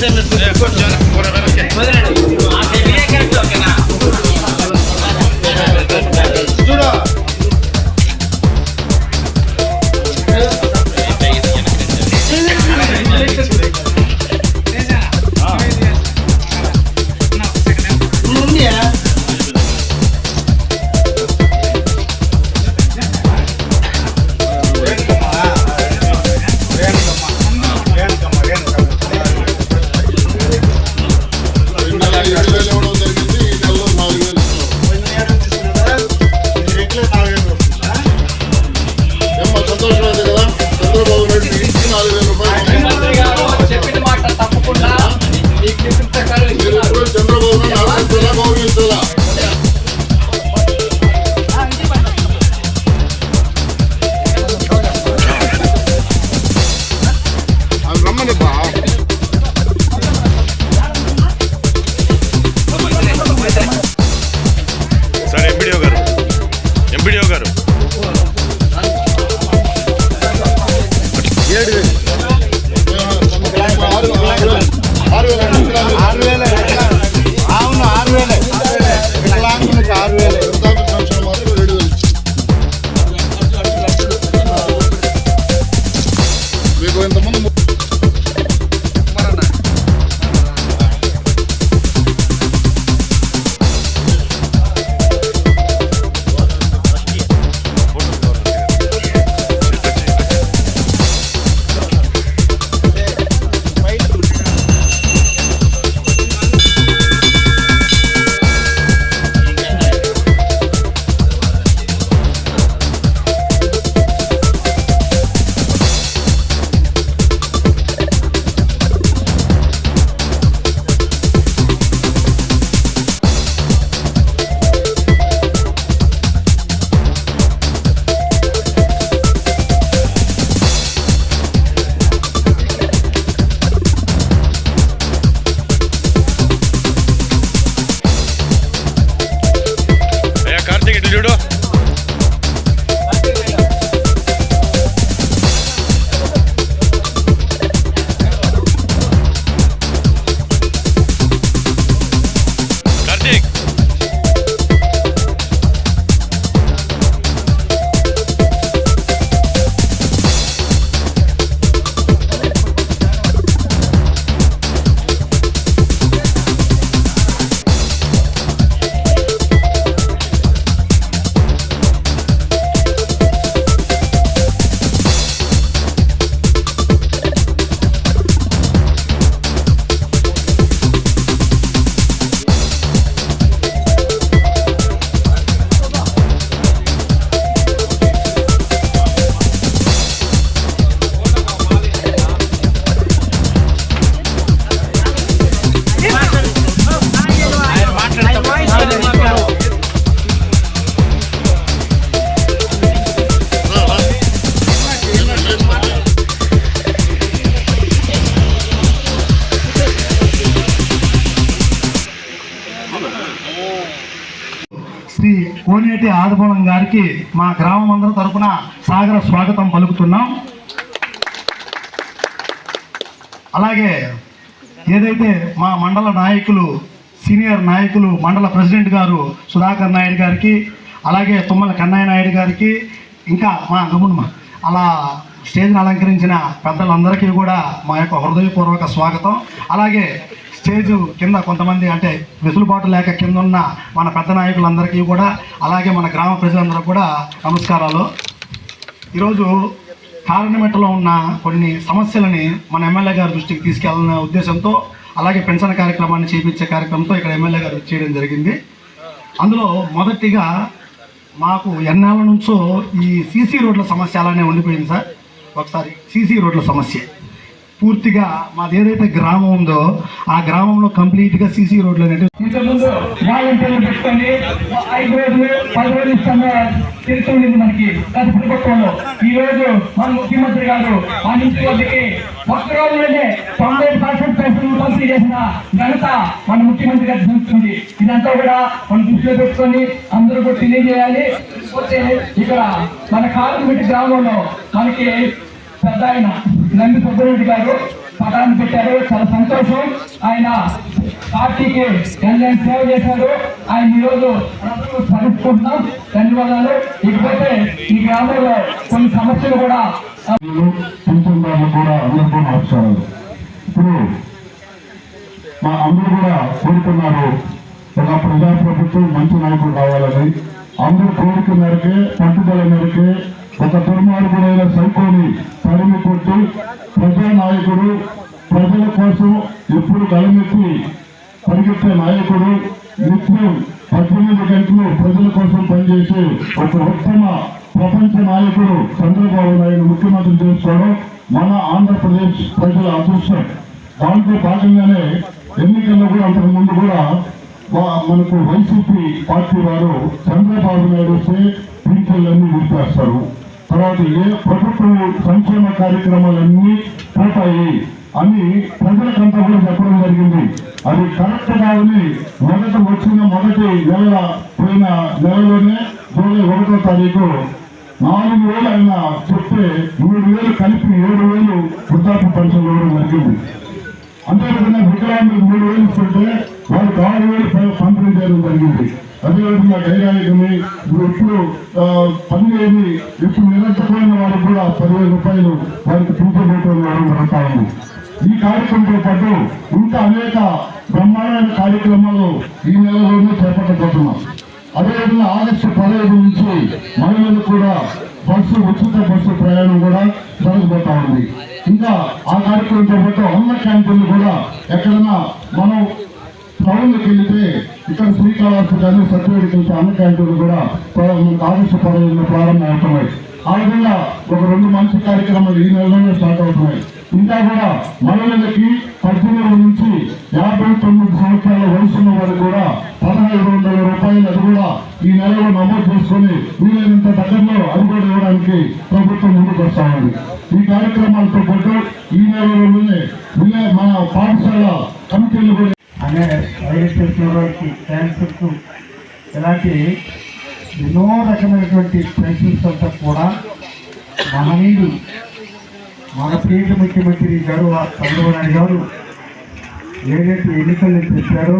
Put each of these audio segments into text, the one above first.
Yeah, good job. Whatever. Okay. ఇచ్చిన నాలుగైదు వస్తుందా ఏమో సంతోషం అదే కదా చంద్రబాబు నాయుడు ఇచ్చి నాలుగు చెప్పిన మాట తప్పకుండా చంద్రబాబు గారికి మా గ్రామం అందరి తరపున సాగర స్వాగతం పలుకుతున్నాం. అలాగే ఏదైతే మా మండల నాయకులు సీనియర్ నాయకులు మండల ప్రెసిడెంట్ గారు సుధాకర్ నాయుడు గారికి అలాగే తుమ్మల కన్నయ్య నాయుడు గారికి ఇంకా మా గమనమా అలా స్టేజ్ని అలంకరించిన పెద్దలందరికీ కూడా మా యొక్క హృదయపూర్వక స్వాగతం. అలాగే స్టేజ్ కింద కొంతమంది అంటే వెసులుబాటు లేక కింద ఉన్న మన పెద్ద నాయకులందరికీ కూడా అలాగే మన గ్రామ ప్రజలందరూ కూడా నమస్కారాలు. ఈరోజు కారణమెట్టలో ఉన్న కొన్ని సమస్యలని మన ఎమ్మెల్యే గారి దృష్టికి తీసుకెళ్ళాలనే ఉద్దేశంతో అలాగే పెన్షన్ కార్యక్రమాన్ని చేపించే కార్యక్రమంతో ఇక్కడ ఎమ్మెల్యే గారు చేయడం జరిగింది. అందులో మొదటిగా మాకు ఎన్నాళ్ళ నుంచో ఈ సీసీ రోడ్ల సమస్య అలానే ఉండిపోయింది సార్. ఒకసారి సీసీ రోడ్ల సమస్య. పూర్తిగా మాది ఏదైతే గ్రామం ఉందో ఆ గ్రామంలో కంప్లీట్గా సీసీ రోడ్లు అనేవి ఇంతకుముందు వాలంటీర్లు పెట్టుకొని ఐదు రోజులు పది రోజులు తెలుస్తుంది మనకి. ప్రభుత్వంలో ఈ రోజు మన ముఖ్యమంత్రి గారు ఆ మున్సిపాలిటీకి ఒక్క రోజులోనే తొంభై పర్సెంట్ పైసలు పంపిణీ చేసిన ఘనత మన ముఖ్యమంత్రి గారు చూస్తుంది ఇదంతా కూడా మనం దృష్టిలో పెట్టుకొని అందరూ కూడా తెలియజేయాలి. పోతే ఇక్కడ మన కాలమిటి గ్రామంలో మనకి పెద్ద ఆయన నంది సుబ్బరెడ్డి గారు పటాన్ని పెట్టారు. చాలా సంతోషం. ఆయన పార్టీకి ఎన్ఎన్ సేవ చేశారు. ఆయన ఈరోజు స్మరించుకుంటున్నాం ధన్యవాదాలు. ఇకపోతే ఈ గ్రామంలో కొన్ని సమస్యలు కూడా పెన్షన్దారులు కూడా అందరికీ నమస్కారాలు ఇప్పుడు మా అందరూ కూడా కోరుకున్నారు ఒక ప్రజాప్రభుత్వం మంచి నాయకుడు కావాలని. అందరూ కోరిక మేరకే పట్టుదల మేరకే ఒక దుర్మార్గుడైన సైకోని తరిమి కొట్టి ప్రజానాయకుడు ప్రజల కోసం ఎప్పుడు గలమెత్తి పరిగెత్తే నాయకుడు నిత్యం పద్దెనిమిది గంటలు ప్రజల కోసం పనిచేసే ఒక ఉత్తమ ప్రపంచ నాయకుడు చంద్రబాబు నాయుడు ముఖ్యమంత్రి చేసుకోవడం మన ఆంధ్రప్రదేశ్ ప్రజల అదృష్టం. దాంట్లో భాగంగానే ఎన్నికల్లో కూడా అంతకు ముందు కూడా మనకు వైసీపీ పార్టీ వారు చంద్రబాబు నాయుడు వస్తే పింఛన్లన్నీ నిలిపేస్తారు తర్వాత ఏ ప్రభుత్వ సంక్షేమ కార్యక్రమాలన్నీ పోతాయి అని ప్రజలకంతా కూడా చెప్పడం జరిగింది. అది కరెక్ట్ కాదని మొదట వచ్చిన మొదటి నెల పోయిన నెలలోనే జూలై ఒకటో తారీఖు నాలుగు వేలు ఆయన చెప్తే మూడు వేలు కలిపి ఏడు వేలు వృద్ధాప్య పెన్షన్ ఇవ్వడం జరిగింది. అంతేకాకుండా వికలాంగులకు మూడు వేలు ఇస్తుంటే వాళ్ళకి ఆరు వేలు పంపిణీ చేయడం జరిగింది. అదేవిధంగా ధైర్యానికి ఇప్పుడు ఆ, పనిచేసి ఏది ఇప్పుడు నిరంతరమైన వారికి కూడా పదివేల రూపాయలు వారికి పింఛన్ ఇవ్వడం జరుగుతా ఉంది ఈ కార్యక్రమంతో పాటు ఇంకా అనేక బ్రహ్మాండమైన కార్యక్రమాలు ఈ నెలలోనే చేపట్టబోతున్నాం. అదేవిధంగా ఆగస్టు పదహైదు నుంచి మహిళలకు కూడా బస్సు ఉచిత బస్సు ప్రయాణం కూడా జరగబోతా ఉంది. ఇంకా ఆ కార్యక్రమంతో పాటు అన్న క్యాంపులు కూడా ఎక్కడైనా మనం టౌన్కి వెళ్తే ఇక్కడ శ్రీకాళహస్తి కానీ సత్యవేడికి వెళ్తే అన్న క్యాంటీన్లు కూడా ప్రా- మనకు ఆగస్టు పదహైదున ప్రారంభం అవుతున్నాయి. ఆ విధంగా ఒక రెండు మంచి కార్యక్రమాలు ఈ నెలలోనే స్టార్ట్ అవుతున్నాయి. ఇంకా కూడా మహిళలకి పద్దెనిమిది నుంచి యాభై తొమ్మిది సంవత్సరాల వయసున్న వారు కూడా పదహైదు వందల రూపాయలు అది కూడా ఈ నెలలో నమోదు చేసుకొని వీలైనంత దగ్గరలో అది కూడా ఇవ్వడానికి ప్రభుత్వం ముందుకు ఈ కార్యక్రమాలతో పాటు ఈ నెలలోనే మన పాఠశాల కమిటీలు కూడా అనే వైరస్ వారికి క్యాన్సర్కు ఇలాంటి ఎన్నో రకమైనటువంటి ప్రశ్నలతో కూడా కూడా మహనీయుడు మన ప్రియత ముఖ్యమంత్రి గారు ఆ చంద్రబాబు నాయుడు గారు ఏదైతే ఎన్నికలు చెప్పారో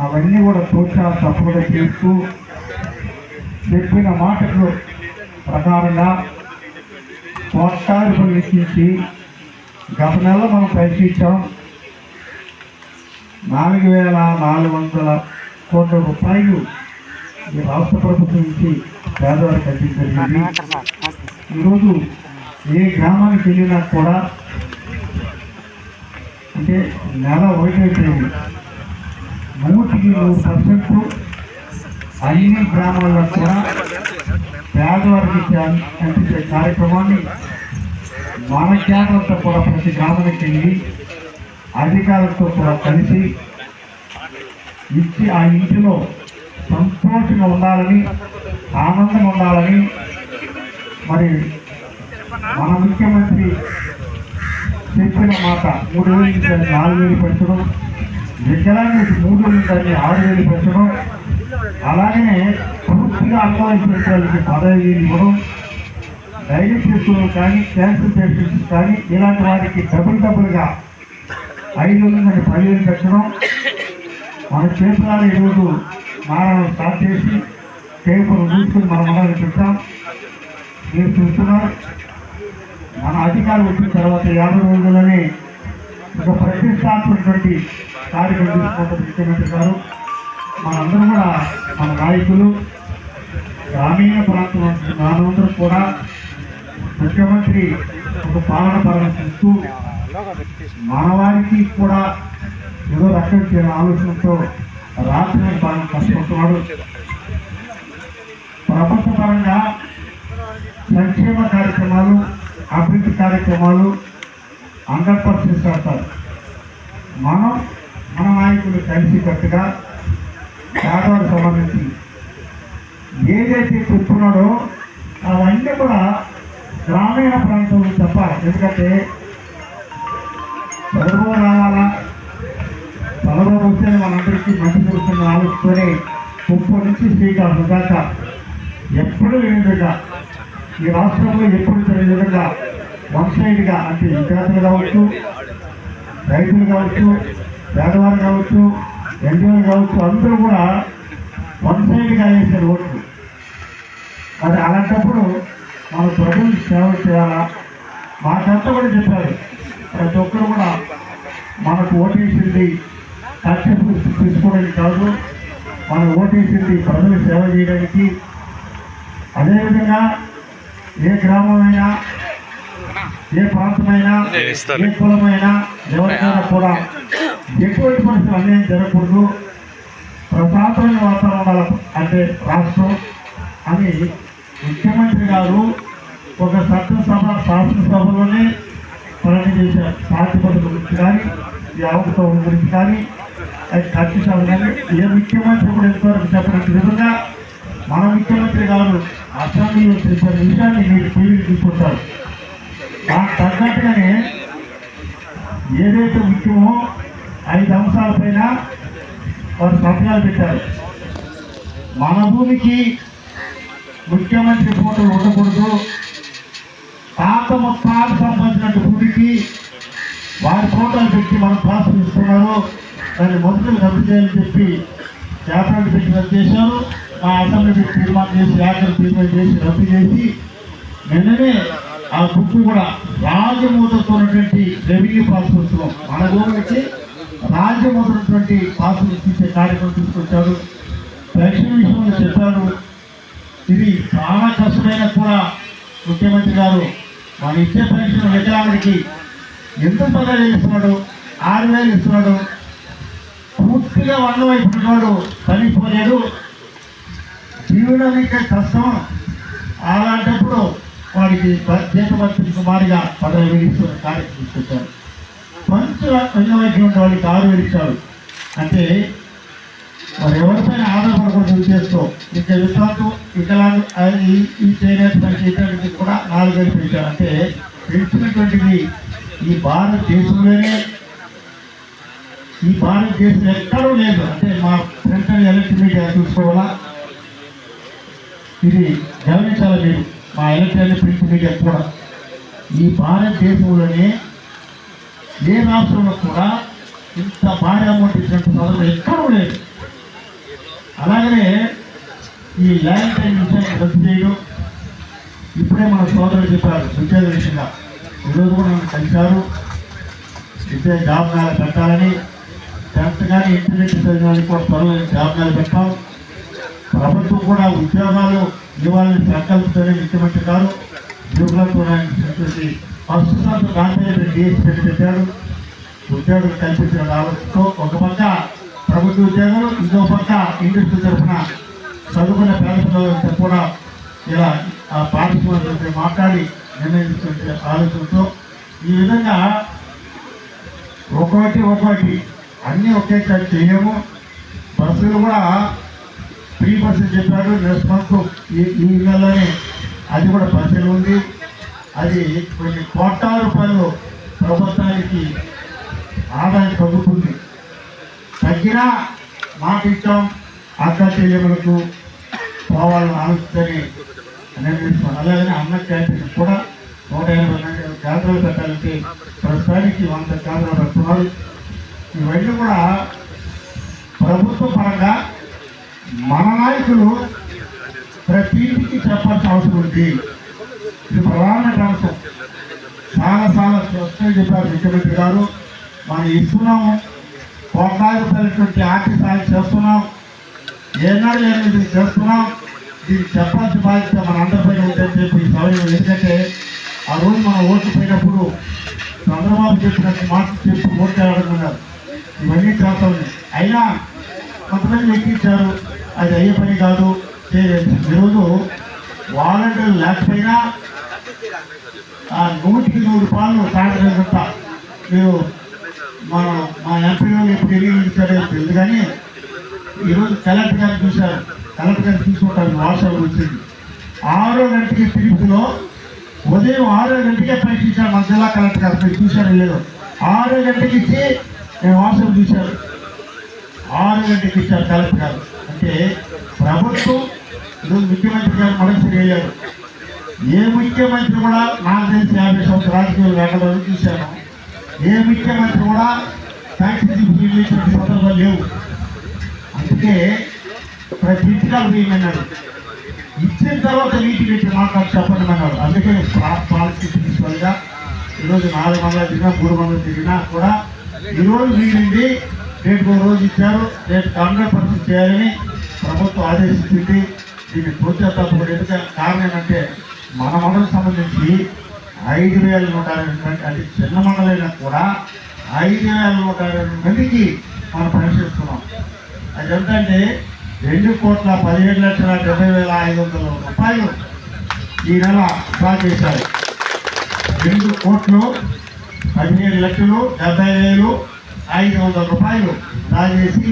అవన్నీ కూడా తోచా తప్పకుండా చేస్తూ చెప్పిన మాటలు ప్రకారంగా కోట్లాది రూపాయలు గత నెల మనం ప్రయత్నించాం నాలుగు వేల నాలుగు వందల కోట్ల రూపాయలు ఈ రాష్ట్ర ప్రభుత్వం నుంచి పేదవారికి అందించగలిగింది ఈరోజు ఏ గ్రామానికి వెళ్ళినా కూడా అంటే నెల ఒకటైతే నూటికి నూరు పర్సెంట్ అన్ని గ్రామాల్లో కూడా పేదవారికి చే- అందించే కార్యక్రమాన్ని మన కేంద్రంతో కూడా ప్రతి గ్రామానికి వెళ్ళి అధికారులతో కూడా కలిసి ఇచ్చి ఆ ఇంటిలో సంతోషంగా ఉండాలని ఆనందం ఉండాలని మరి మన ముఖ్యమంత్రి చెప్పిన మాట మూడు వేలు నుంచి నాలుగు వేలు పెంచడం వికలాంగులకు మూడు వేలు నుంచి దాన్ని ఆరు వేలు పెంచడం. అలాగనే పూర్తిగా అంగవైపు పదహైదు వేలు ఇవ్వడం. డయాలసిస్ కానీ క్యాన్సర్ పేషెంట్స్ కానీ ఇలాంటి వారికి డబుల్ డబుల్గా ఐదు వందల పదివేలు పెట్టడం. మన చేతులాల ఈరోజు మారడం స్టార్ట్ చేసి పేపర్ చూసుకుని మనం మొదలు పెట్టాం మీరు చూస్తున్నారు. మన అధికారం వచ్చిన తర్వాత యాభై రోజుల్లోనే ఒక ప్రతిష్టాత్మకటువంటి కార్యక్రమం తీసుకుంటారు ముఖ్యమంత్రి గారు మనందరూ కూడా మన నాయకులు గ్రామీణ ప్రాంతం మనందరూ కూడా ముఖ్యమంత్రి ఒక పాలన పరామర్శిస్తూ చూస్తూ మానవానికి కూడా ఏదో రక్షణ చేయాలని ఆలోచనతో రాత్రి బాగా కష్టపడుతున్నాడు. ప్రభుత్వ పరంగా సంక్షేమ కార్యక్రమాలు అభివృద్ధి కార్యక్రమాలు హండ్రెడ్ పర్సెంట్ చేస్తారు. మనం మన నాయకులు కలిసికట్టుగా పేదవారికి సంబంధించి ఏదైతే చెప్తున్నాడో అవన్నీ కూడా గ్రామీణ ప్రాంతంలో చెప్పాలి. ఎందుకంటే చదువు రావాలా? చదువు వస్తే మనందరికీ మంచి జరుగుతున్న ఆలోచనతోనే ముప్పై నుంచి శ్రీకాకుళం దాకా ఎప్పుడు లేని ఈ రాష్ట్రంలో ఎప్పుడు తెలియని విధంగా వన్ సైడ్గా అంటే విద్యార్థులు కావచ్చు రైతులు కావచ్చు పేదవారు కావచ్చు ఎన్జిఓలు కావచ్చు అందరూ కూడా వన్ సైడ్గా వేసారు ఓట్లు మరి అలాంటప్పుడు మన ప్రజలు సేవ చేయాలా? మాకంతా కూడా చెప్పారు. ప్రతి ఒక్కరు కూడా మనకు ఓటేసింది కక్ష తీసుకోవడానికి కాదు మనం ఓటేసింది ప్రజలు సేవ చేయడానికి. అదేవిధంగా ఏ గ్రామమైనా ఏ ప్రాంతమైనా ఏ కులమైనా ఎవరికైనా కూడా ఎటువంటి పరిస్థితులు అన్యాయం జరగకూడదు. ప్రశాంతమైన వాతావరణం అంటే రాష్ట్రం అని ముఖ్యమంత్రి గారు ఒక చట్టసభ శాసనసభలోనే పని చేసే ప్రాతిపదిక గురించి కానీ ఈ అవకతవకల గురించి కానీ అది ఖర్చుశాలు కానీ ఏ ముఖ్యమంత్రి కూడా ఎంతవరకు చెప్పినట్టు విధంగా మన ముఖ్యమంత్రి గారు అసెంబ్లీలో చెప్పిన విషయాన్ని మీరు టీవీకి తీసుకుంటారు దానికి తగ్గట్టుగానే ఏదైతే ముఖ్యమో ఐదు అంశాలపైన వారు సంతకాలు పెట్టారు. మన భూమికి ముఖ్యమంత్రి ఫోటోలు ఉండకూడదు. తాత ముత్తాలు సంబంధించిన భూమికి వారి ఫోటోలు పెట్టి మనం ఇస్తున్నారు దాన్ని మొదటి రద్దు చేయాలని చెప్పి వ్యాపారం పెట్టి రద్దు చేశారు మా అసెంబ్లీ తీర్మానం చేసి లేఖలు తీర్మానం చేసి రద్దు చేసి నిన్ననే ఆ బుక్ కూడా రాజమూతతో ఉన్నటువంటి రెవెన్యూ పాస్ పుస్తకం మన భూమికి రాజమూతటువంటి పాస్ ఇచ్చే కార్యక్రమం తీసుకొచ్చారు. పెన్షన్ విషయంలో చెప్పారు. ఇది చాలా కష్టమైన కూడా ముఖ్యమంత్రి గారు మన ఇచ్చే పెన్షన్ వికలాంగుడికి ఎంత పదవి ఇస్తున్నాడు? ఆరు వేలు ఇస్తున్నాడు. పూర్తిగా వన్ వైపు ఉన్నవాడు చనిపోలేడు కష్టం. అలాంటప్పుడు వాడికి దేశమంత్రి కుమారిగా పదవి వేయిస్తున్న కార్యక్రమం తీసుకొచ్చారు. కొంచెం వైద్యం ఉన్న వాళ్ళకి ఆరు వేలు అంటే మరి ఎవరిపైన ఆధారపడకూడదు ఉద్దేశంతో ఇంకా విశ్వాసం వికలాంగు ఈ ఈ చేనేత పని కూడా నాలుగు వేలు పెంచారు అంటే పెంచినటువంటిది ఈ భారతదేశంలోనే ఈ భారతదేశం ఎక్కడూ లేదు. అంటే మా ఫ్రెండ్ ఎలక్ట్రిక్ మీడియా చూసుకోవాలా? ఇది గమనించాలి మీరు మా ఎలక్ట్రానిక్ ప్రింట్ మీడియా కూడా. ఈ భారతదేశంలోనే ఏ రాష్ట్రంలో కూడా ఇంత భారీ అమౌంట్ ఇచ్చినట్టు చదువు ఎక్కడూ లేదు. అలాగనే ఈ ల్యాండ్ టైం విషయాన్ని రద్దు చేయడం ఇప్పుడే మన సోదరులు చెప్పారు ఉద్యోగ విషయంగా. ఈరోజు కూడా నన్ను కలిశారు. విద్య జాబ్ మేళ పెట్టాలని. టెన్త్ కానీ ఇంటర్నెట్ చదివిన కూడా త్వరలో జాబ్ మేళ పెట్టాం. కూడా ఉద్యోగాలు ఇవ్వాలని సంకల్పం ముఖ్యమంత్రి గారు ఉద్యోగులతో ఫస్ట్ గాంధీ రెడ్డి పెట్టి పెట్టాడు ఉద్యోగులు కల్పించిన ఆలోచనతో ఒక పక్క ప్రభుత్వ ఉద్యోగాలు ఇంకో పక్క ఇండస్ట్రీ తరఫున చదువుకున్న పేదలతో కూడా ఇలా ఆ పాఠశాలతో మాట్లాడి నిర్ణయించుకునే ఆలోచనతో ఈ విధంగా ఒకటి ఒకటి అన్నీ ఒకేసారి చేయము. బస్సులు కూడా త్రీ పర్సెంట్ చెప్పారు నెక్స్ట్ మంత్ ఈ నెలలోనే అది కూడా పర్సెంట్ ఉంది. అది కొన్ని కోట్ల రూపాయలు ప్రభుత్వానికి ఆదాయం తగ్గుతుంది. తగ్గినా మాట ఇచ్చాం అక్క చెల్లెములకు పోవాలని ఆలోచించని నిర్ణయించుకోండి అలాగనే అన్న క్యాంటీన్ కూడా నూట ఎనభై మంది కేంద్రాలు పెట్టాలంటే ప్రస్తుతానికి వంద కేంద్రాలు పెడుతున్నారు. ఇవన్నీ కూడా ప్రభుత్వ పరంగా మన నాయకులు ప్రతి ఇంటికి చెప్పాల్సిన అవసరం ఉంది. ఇది ప్రధాన అంశం చాలా చాలా స్పష్టంగా చెప్పారు ముఖ్యమంత్రి గారు. మనం ఇస్తున్నాము కోట్లాది రూపాయలటువంటి ఆర్థిక సాయం చేస్తున్నాం. ఏనాడు ఏమి చేస్తున్నాం. దీన్ని చెప్పాల్సిన బాధ్యత మన అందరిపైన ఉందని చెప్పి ఈ సమయం ఎందుకంటే ఆ రోజు మనం ఓట్లు పోయినప్పుడు చంద్రబాబు చెప్పినట్టు మాట చెప్పి ఓట్లు ఆడుతున్నారు ఇవన్నీ చేస్తాం అయినా కొంతమంది ఎక్కించారు అది అయ్యే పని కాదు. ఈరోజు వాలంటీర్లు లేకపోయినా ఆ నూటికి నూరు పాలు సాగలేదంతా మీరు మన మా ఎంపీ వాళ్ళు ఎప్పుడు తెలియదు కానీ ఈరోజు కలెక్టర్ గారు చూశారు. కలెక్టర్ గారు తీసుకుంటారు వాట్సాప్ వచ్చింది. ఆరో గంటకి తిరుపతిలో ఉదయం ఆరో గంటకే పరీక్షించారు మన జిల్లా కలెక్టర్ గారు. మీరు చూశారు లేదు? ఆరో గంటకి ఇచ్చి నేను వాట్సాప్ చూశాను ఆరు గంటకి ఇచ్చారు కలెక్టర్ గారు. అంటే ప్రభుత్వం ఈరోజు ముఖ్యమంత్రి గారు మనసు అయ్యారు ఏ ముఖ్యమంత్రి కూడా నాకు తెలిసి యాభై సంవత్సరాల రాజకీయాలు వెళ్ళడం చూశాను ఏ ముఖ్యమంత్రి కూడా ట్యాక్సీ ఇచ్చినటువంటి సందర్భాలు లేవు. అందుకే ప్రతి ఇంటికాలు వేయమన్నాడు ఇచ్చిన తర్వాత నీటి పెట్టి మాట్లాడి చెప్పండి అన్నాడు. అందుకే పాలసీ ప్రిన్సిపల్గా ఈరోజు నాలుగు వందల తిరిగినా మూడు వందలు తిరిగినా కూడా ఈరోజు వీడింది రేపు రోజు ఇచ్చారు రేపు హండ్రెడ్ చేయాలని ప్రభుత్వం ఆదేశించింది. దీన్ని పూర్తిగా తప్పకుండా ఎందుకంటే కారణం ఏంటంటే మన మండలం సంబంధించి ఐదు వేల నూట అది చిన్న మండలైనా కూడా ఐదు వేల నూట అరవై మందికి మనం పనిచేస్తున్నాం. అది ఎంతంటే రెండు కోట్ల పదిహేడు లక్షల డెబ్బై వేల ఐదు వందల రూపాయలు ఈ నెల డ్రా చేశారు. రెండు కోట్లు పదిహేడు లక్షలు డెబ్బై వేలు ఐదు వందల రూపాయలు రాజేసి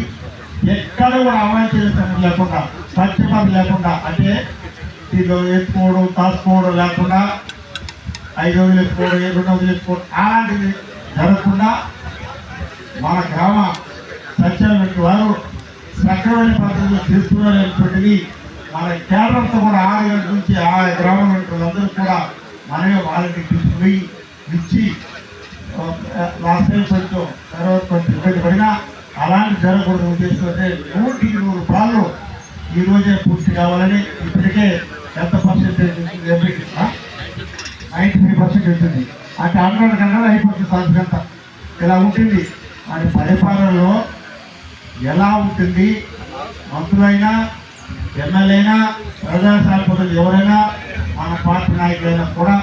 ఎక్కడ కూడా అవాంఛనీయ లేకుండా పక్షపాతం లేకుండా అంటే దీంట్లో వేసుకోవడం కాసుకోవడం లేకుండా ఐదు రోజులు వేసుకోవడం ఏడు రోజులు వేసుకోవడం అలాంటిది జరగకుండా మన గ్రామ సత్యాలంటి వారు సక్రమైన పద్ధతిలో చేస్తున్నారనేటువంటిది మన కేంద్రంతో కూడా ఆరు గంటల నుంచి ఆ గ్రామం అందరూ కూడా మనమే వాళ్ళకి తీసుకుపోయి ఇచ్చి లాస్ట్ టైం కొంచెం తర్వాత కొంచెం ఇబ్బంది పడినా అలాంటి జరగకూడదు ఉద్దేశంతో నూటికి నూరు పాలు ఈ రోజే పూర్తి కావాలని ఇప్పటికే ఎంత పర్సెంటేజ్ నైంటీ త్రీ పర్సెంట్ ఉంటుంది. అంటే హండ్రెడ్ కన్నా అయిపోతుంది సంవత్సరంతా ఇలా ఉంటుంది? అని పరిపాలనలో ఎలా ఉంటుంది? మంత్రులైనా ఎమ్మెల్యేనా ప్రజాశాలపతులు ఎవరైనా మన పార్టీ నాయకులైనా కూడా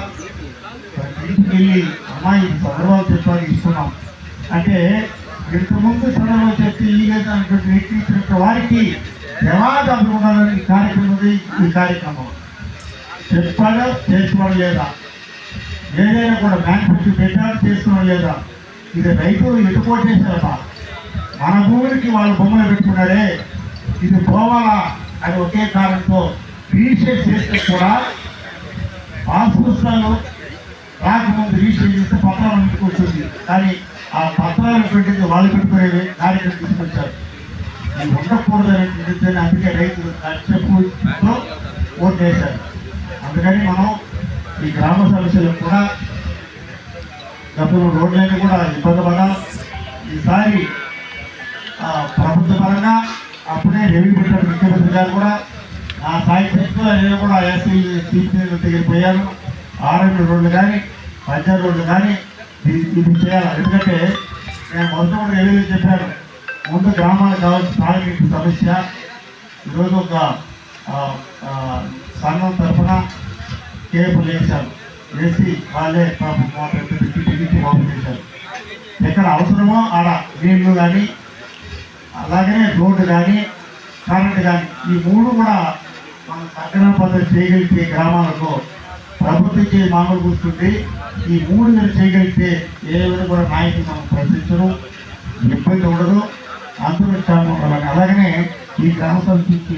ప్రతి ఇంటికి వెళ్ళి అమ్మాయి చంద్రబాబు చెప్పాలి ఇస్తున్నాం. అంటే ఇంతకుముందు చంద్రబాబు చెప్పి ఈ విధమైనటువంటి వారికి జవాబు ఉండాలని కార్యక్రమం ఉంది, ఈ కార్యక్రమం. చెప్పాడా చేసుకోవడం లేదా? ఏదైనా కూడా మ్యానుఫ్యాక్చర్ పెట్టాడు చేసుకోవడం లేదా? ఇది రైతులు ఎటుకోటేశారమ్మా మన భూమికి వాళ్ళు బొమ్మలు పెట్టుకున్నారే ఇది పోవాలా అని ఒకే కారణంతో రీషేట్ చేస్తే కూడా పాస్ పుస్తకాలు రాకముందు రీషేట్ చేస్తే పత్రాలు ఇంటికి వస్తుంది కానీ ఆ పత్రాలు పెట్టింది వాళ్ళు పెట్టుకునే కార్యక్రమం తీసుకొచ్చారు. ఇది ఉండకూడదని నిజంగా అందుకే రైతులు చెప్పుతో ఓటు చేశారు అందుకని మనం ఈ గ్రామ సమస్యలకు కూడా గతంలో రోడ్లన్నీ కూడా ఇబ్బంది పడ్డాం. ఈసారి ప్రభుత్వ పరంగా అప్పుడే రెవెన్యూ పెట్టారు ముఖ్యమంత్రి గారు కూడా ఆ సాయి శక్తిలో నేను కూడా ఎస్సీ చీఫ్ దగ్గరికి పోయాను ఆర్ఎండ్ రోడ్లు కానీ పంచాయత్ రోడ్లు కానీ ఇది చేయాలి. ఎందుకంటే నేను మొత్తం కూడా చెప్పాను. ముందు గ్రామాలకు కావాల్సిన తాగునీటి సమస్య ఈరోజు ఒక సంఘం తరఫున కేబుల్ వేశారు వేసి వాళ్ళే పాపం పెట్టి టికెట్ చేశారు. ఎక్కడ అవసరమో ఆడ నీళ్ళు కానీ అలాగనే రోడ్డు కానీ కరెంట్ కానీ ఈ మూడు కూడా మనం సక్రమ పద్ధతి చేయగలిగితే గ్రామాలకు ప్రభుత్వం మామూలు కూర్చుంది ఈ మూడు మీరు చేయగలిగితే ఏ విధంగా కూడా నాయకులు మనం ప్రశ్నించడం ఇబ్బంది ఉండదు. అందరూ చాలా అలాగనే ఈ గ్రామ సమితికి